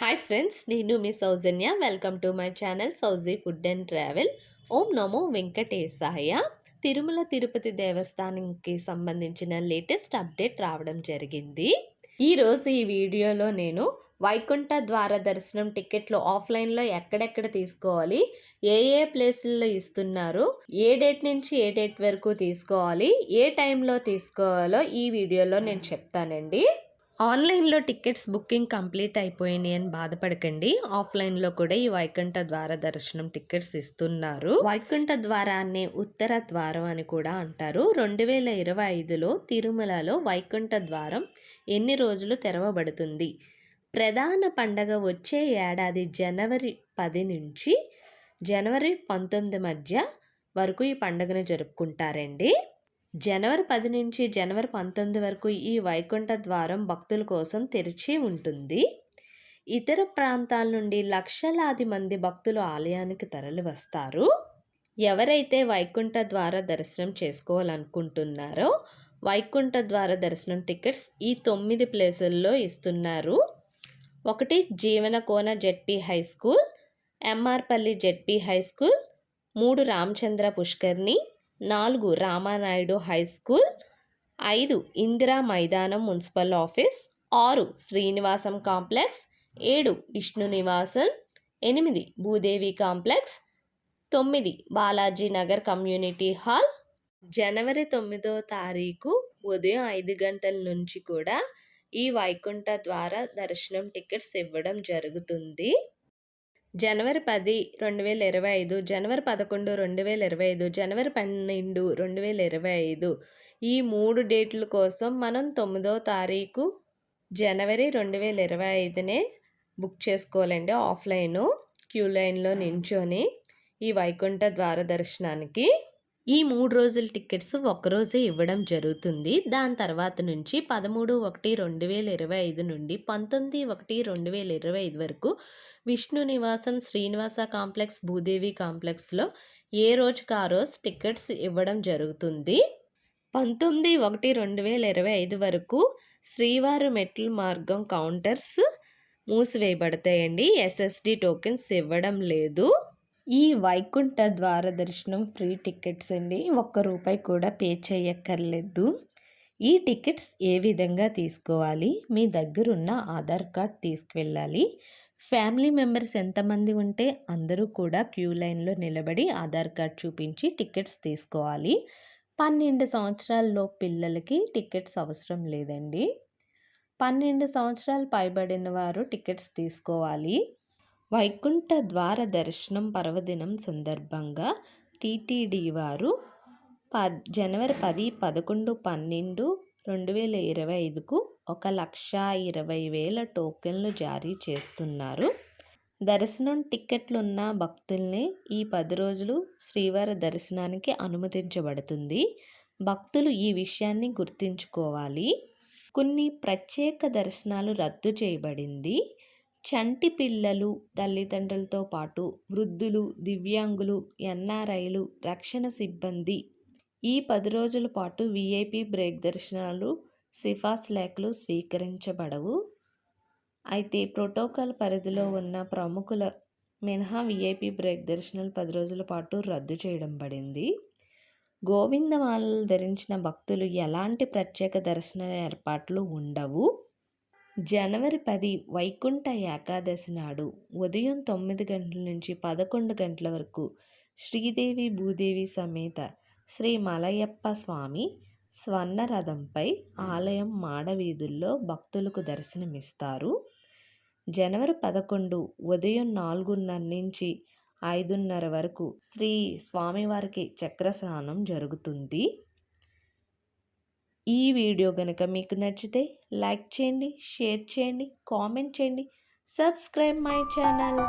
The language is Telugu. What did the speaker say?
హాయ్ ఫ్రెండ్స్ నేను మీ Soujanya. Welcome to my channel Souji food and travel Om నమో వెంకటేశాయ. తిరుమల తిరుపతి దేవస్థానంకి సంబంధించిన లేటెస్ట్ అప్డేట్ రావడం జరిగింది. ఈరోజు ఈ వీడియోలో నేను వైకుంఠ ద్వార దర్శనం టికెట్లు ఆఫ్లైన్లో ఎక్కడెక్కడ తీసుకోవాలి ఏ ఏ ప్లేసుల్లో ఇస్తున్నారు ఏ డేట్ నుంచి ఏ డేట్ వరకు తీసుకోవాలి ఏ టైంలో తీసుకోవాలో ఈ వీడియోలో నేను చెప్తానండి. ఆన్లైన్లో టికెట్స్ బుకింగ్ కంప్లీట్ అయిపోయింది అని బాధపడకండి. ఆఫ్లైన్లో కూడా ఈ వైకుంఠ ద్వార దర్శనం టికెట్స్ ఇస్తున్నారు. వైకుంఠ ద్వారాన్ని ఉత్తర ద్వారం అని కూడా అంటారు. రెండు వేల ఇరవై ఐదులో తిరుమలలో వైకుంఠ ద్వారం ఎన్ని రోజులు తెరవబడుతుంది? ప్రధాన పండగ వచ్చే ఏడాది జనవరి పది నుంచి జనవరి పంతొమ్మిది మధ్య వరకు ఈ పండుగను జరుపుకుంటారండి. జనవరి పది నుంచి జనవరి పంతొమ్మిది వరకు ఈ వైకుంఠ ద్వారం భక్తుల కోసం తెరిచి ఉంటుంది. ఇతర ప్రాంతాల నుండి లక్షలాది మంది భక్తులు ఆలయానికి తరలి వస్తారు. ఎవరైతే వైకుంఠ ద్వార దర్శనం చేసుకోవాలనుకుంటున్నారో వైకుంఠ ద్వార దర్శనం టికెట్స్ ఈ తొమ్మిది ప్లేసుల్లో ఇస్తున్నారు. ఒకటి Jeevanakona Z P high school M R Palli Z P high school మూడు రామచంద్ర పుష్కర్ని నాలుగు రామానాయుడు హై స్కూల్ ఐదు ఇందిరా మైదానం మున్సిపల్ ఆఫీస్ ఆరు శ్రీనివాసం కాంప్లెక్స్ ఏడు విష్ణు నివాసన్ ఎనిమిది భూదేవి కాంప్లెక్స్ తొమ్మిది బాలాజీ నగర్ కమ్యూనిటీ హాల్. జనవరి తొమ్మిదో తారీఖు ఉదయం ఐదు గంటల నుంచి కూడా ఈ వైకుంఠ ద్వారా దర్శనం టికెట్స్ ఇవ్వడం జరుగుతుంది. జనవరి పది రెండు వేల ఇరవై ఐదు జనవరి పదకొండు రెండు వేల ఇరవై ఐదు జనవరి పన్నెండు రెండు వేల ఇరవై ఐదు ఈ మూడు డేట్ల కోసం మనం తొమ్మిదో తారీఖు జనవరి రెండు వేల ఇరవై ఐదునే బుక్ చేసుకోవాలండి ఆఫ్లైను క్యూ లైన్లో నించొని ఈ వైకుంఠ ద్వార దర్శనానికి. ఈ మూడు రోజుల టికెట్స్ ఒక్కరోజే ఇవ్వడం జరుగుతుంది. దాని తర్వాత నుంచి పదమూడు ఒకటి రెండు వేల ఇరవై ఐదు నుండి పంతొమ్మిది ఒకటి రెండు వేల ఇరవై ఐదు వరకు విష్ణు నివాసం శ్రీనివాస కాంప్లెక్స్ భూదేవి కాంప్లెక్స్లో ఏ రోజుకి ఆ రోజు టికెట్స్ ఇవ్వడం జరుగుతుంది? పంతొమ్మిది ఒకటి రెండు వేల ఇరవై ఐదు వరకు శ్రీవారు మెట్ల మార్గం కౌంటర్స్ మూసివేయబడతాయండి. ఎస్ఎస్డి టోకెన్స్ ఇవ్వడం లేదు. ఈ వైకుంఠ ద్వార దర్శనం ఫ్రీ టికెట్స్ అండి. ఒక్క రూపాయి కూడా పే చేయక్కర్లేదు. ఈ టికెట్స్ ఏ విధంగా తీసుకోవాలి? మీ దగ్గరున్న ఆధార్ కార్డ్ తీసుకువెళ్ళాలి. ఫ్యామిలీ మెంబర్స్ ఎంతమంది ఉంటే అందరూ కూడా క్యూ లైన్లో నిలబడి ఆధార్ కార్డ్ చూపించి టికెట్స్ తీసుకోవాలి. పన్నెండు సంవత్సరాల్లో పిల్లలకి టికెట్స్ అవసరం లేదండి. పన్నెండు సంవత్సరాలు పైబడిన వారు టికెట్స్ తీసుకోవాలి. వైకుంఠ ద్వార దర్శనం పర్వదినం సందర్భంగా టీటీడీ వారు ప జనవరి పది పదకొండు పన్నెండు రెండు వేల ఇరవై ఐదుకు ఒక లక్ష ఇరవై వేల టోకెన్లు జారీ చేస్తున్నారు. దర్శనం టిక్కెట్లున్న భక్తుల్ని ఈ పది రోజులు శ్రీవారి దర్శనానికి అనుమతించబడుతుంది. భక్తులు ఈ విషయాన్ని గుర్తుంచుకోవాలి. కొన్ని ప్రత్యేక దర్శనాలు రద్దు చేయబడింది. చంటి పిల్లలు తల్లిదండ్రులతో పాటు వృద్ధులు దివ్యాంగులు ఎన్ఆర్ఐలు రక్షణ సిబ్బంది. ఈ పది రోజుల పాటు విఐపి బ్రేక్ దర్శనాలు సిఫార్సు లేఖలు స్వీకరించబడవు. అయితే ప్రోటోకాల్ పరిధిలో ఉన్న ప్రముఖుల మినహా విఐపి బ్రేక్ దర్శనాలు పది రోజుల పాటు రద్దు చేయడం పడింది. గోవిందమాలలు ధరించిన భక్తులు ఎలాంటి ప్రత్యేక దర్శన ఏర్పాట్లు ఉండవు. జనవరి పది వైకుంఠ ఏకాదశి నాడు ఉదయం తొమ్మిది గంటల నుంచి పదకొండు గంటల వరకు శ్రీదేవి భూదేవి సమేత శ్రీ మలయప్ప స్వామి స్వర్ణరథంపై ఆలయం మాడవీధుల్లో భక్తులకు దర్శనమిస్తారు. జనవరి పదకొండు ఉదయం నాలుగున్నర నుంచి ఐదున్నర వరకు శ్రీ స్వామివారికి చక్రస్నానం జరుగుతుంది. ఈ వీడియో కనుక మీకు నచ్చితే లైక్ చేయండి షేర్ చేయండి కామెంట్ చేయండి. Subscribe my channel.